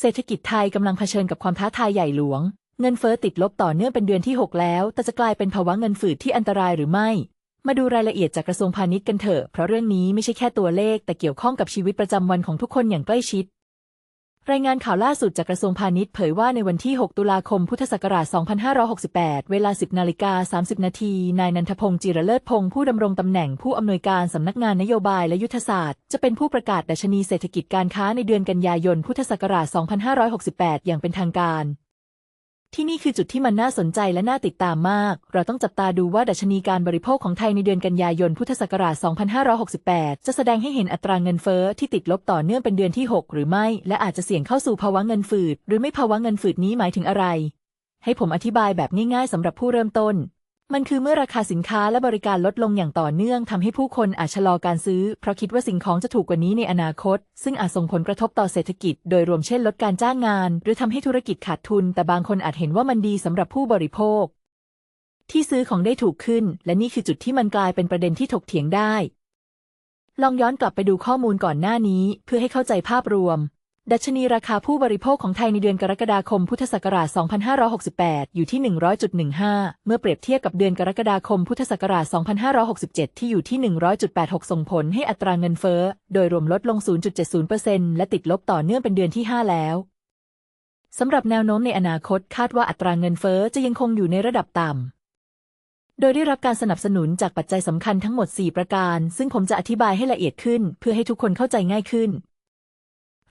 เศรษฐกิจไทยกำลังเผชิญกับความท้าทายใหญ่หลวง เงินเฟ้อติดลบต่อเนื่องเป็นเดือนที่ 6 แล้ว แต่จะกลายเป็นภาวะเงินฝืดที่อันตรายหรือไม่ มาดูรายละเอียดจากกระทรวงพาณิชย์กันเถอะ เพราะเรื่องนี้ไม่ใช่แค่ตัวเลข แต่เกี่ยวข้องกับชีวิตประจำวันของทุกคนอย่างใกล้ชิด รายงานข่าวล่าสุดจากกระทรวงพาณิชย์เผยว่าในวันที่ 6 ตุลาคม พุทธศักราช 2568 เวลา 10 นาฬิกา 30 นาที นายนันทพงศ์จิระเลิศพงศ์ผู้ดำรงตำแหน่งผู้อำนวยการสำนักงานนโยบายและยุทธศาสตร์ จะเป็นผู้ประกาศดัชนีเศรษฐกิจการค้าในเดือนกันยายน พุทธศักราช 2568 อย่างเป็นทางการ ที่นี่คือจุดที่มันน่าสนใจและน่าติดตามมาก เราต้องจับตาดูว่าดัชนีการบริโภคของไทยในเดือนกันยายนพุทธศักราช 2568 จะแสดงให้เห็นอัตราเงินเฟ้อที่ติดลบต่อเนื่องเป็นเดือนที่ 6 หรือไม่ และอาจจะเสี่ยงเข้าสู่ภาวะเงินฝืด หรือไม่ภาวะเงินฝืดนี้หมายถึงอะไร ให้ผมอธิบายแบบง่ายๆสำหรับผู้เริ่มต้น มันคือเมื่อราคาสินค้าและบริการลดลงอย่างต่อเนื่องทำให้ผู้คนอาจชะลอการซื้อ เพราะคิดว่าสิ่งของจะถูกกว่านี้ในอนาคต ซึ่งอาจส่งผลกระทบต่อเศรษฐกิจ โดยรวมเช่นลดการจ้างงาน หรือทำให้ธุรกิจขาดทุน แต่บางคนอาจเห็นว่ามันดีสำหรับผู้บริโภค ที่ซื้อของได้ถูกขึ้น และนี่คือจุดที่มันกลายเป็นประเด็นที่ถกเถียงได้ ลองย้อนกลับไปดูข้อมูลก่อนหน้านี้ เพื่อให้เข้าใจภาพรวม ดัชนีราคาผู้บริโภคของไทยในเดือนกรกฎาคมพุทธศักราช 2568 อยู่ที่ 100.15 เมื่อเปรียบเทียบกับเดือนกรกฎาคมพุทธศักราช 2567 ที่อยู่ที่ 100.86 ส่งผลให้อัตราเงินเฟ้อ โดยรวมลดลง 0.70%และติดลบต่อเนื่องเป็นเดือนที่ 5 แล้วสำหรับแนวโน้มในอนาคตคาดว่าอัตราเงินเฟ้อจะยังคงอยู่ในระดับต่ำ โดยได้รับการสนับสนุนจากปัจจัยสำคัญทั้งหมด 4 ประการ ซึ่งผมจะอธิบายให้ละเอียดขึ้น เพื่อให้ทุกคนเข้าใจง่ายขึ้น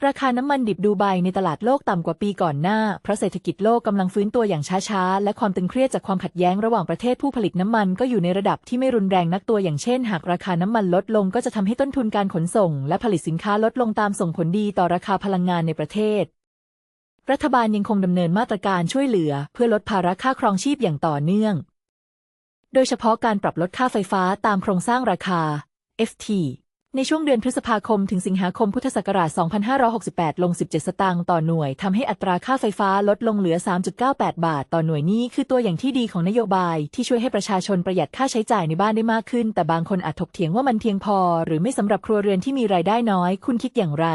ราคาน้ำมันดิบดูไบในตลาดโลกต่ำกว่าปีก่อนหน้า เพราะเศรษฐกิจโลกกำลังฟื้นตัวอย่างช้าๆ และความตึงเครียดจากความขัดแย้งระหว่างประเทศผู้ผลิตน้ำมันก็อยู่ในระดับที่ไม่รุนแรงนักตัวอย่างเช่น หากราคาน้ำมันลดลงก็จะทำให้ต้นทุนการขนส่ง และผลิตสินค้าลดลงตามส่งผลดีต่อราคาพลังงานในประเทศ รัฐบาลยังคงดำเนินมาตรการช่วยเหลือ เพื่อลดภาระค่าครองชีพอย่างต่อเนื่อง โดยเฉพาะการปรับลดค่าไฟฟ้าตามโครงสร้างราคา FT ในช่วงเดือนพฤษภาคมถึงสิงหาคมพุทธศักราช 2568 ลง 17 สตางค์ต่อหน่วย ทำให้อัตราค่าไฟฟ้าลดลงเหลือ 3.98 บาทต่อหน่วยนี้คือตัวอย่างที่ดีของนโยบาย ที่ช่วยให้ประชาชนประหยัดค่าใช้จ่ายในบ้านได้มากขึ้น แต่บางคนอาจถกเถียงว่ามันเพียงพอ หรือไม่สำหรับครัวเรือนที่มีรายได้น้อย คุณคิดอย่างไร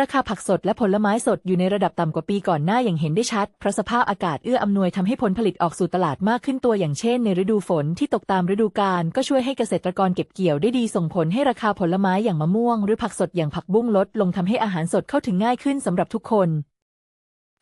ราคาผักสดและผลไม้สดอยู่ในระดับต่ำกว่าปีก่อนหน้าอย่างเห็นได้ชัด เพราะสภาพอากาศเอื้ออำนวยทำให้ผลผลิตออกสู่ตลาดมากขึ้นตัวอย่างเช่นในฤดูฝนที่ตกตามฤดูกาลก็ช่วยให้เกษตรกรเก็บเกี่ยวได้ดีส่งผลให้ราคาผลไม้อย่างมะม่วง หรือผักสดอย่างผักบุ้งลดลงทำให้อาหารสดเข้าถึงง่ายขึ้นสำหรับทุกคน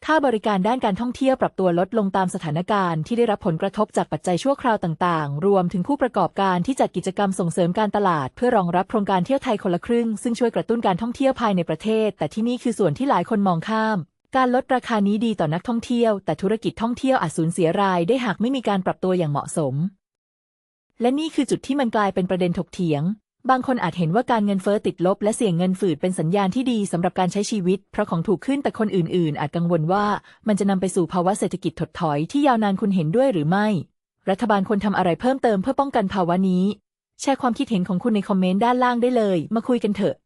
ค่าบริการด้านการท่องเที่ยวปรับตัวลดลงตามสถานการณ์ที่ได้รับผลกระทบจากปัจจัยชั่วคราวต่างๆ รวมถึงผู้ประกอบการที่จัดกิจกรรมส่งเสริมการตลาด เพื่อรองรับโครงการเที่ยวไทยคนละครึ่ง ซึ่งช่วยกระตุ้นการท่องเที่ยวภายในประเทศ แต่ที่นี่คือส่วนที่หลายคนมองข้าม การลดราคานี้ดีต่อนักท่องเที่ยว แต่ธุรกิจท่องเที่ยวอาจสูญเสียรายได้หากไม่มีการปรับตัวอย่างเหมาะสม และนี่คือจุดที่มันกลายเป็นประเด็นถกเถียง บางคนอาจเห็นว่าการเงินเฟ้อติดลบและเสี่ยงเงินฝืดเป็นสัญญาณที่ดีสำหรับการใช้ชีวิต เพราะของถูกขึ้นแต่คนอื่น ๆ อาจกังวลว่ามันจะนำไปสู่ภาวะเศรษฐกิจถดถอยที่ยาวนานคุณเห็นด้วยหรือไม่ รัฐบาลควรทำอะไรเพิ่มเติมเพื่อป้องกันภาวะนี้ แชร์ความคิดเห็นของคุณในคอมเมนต์ด้านล่างได้เลย มาคุยกันเถอะ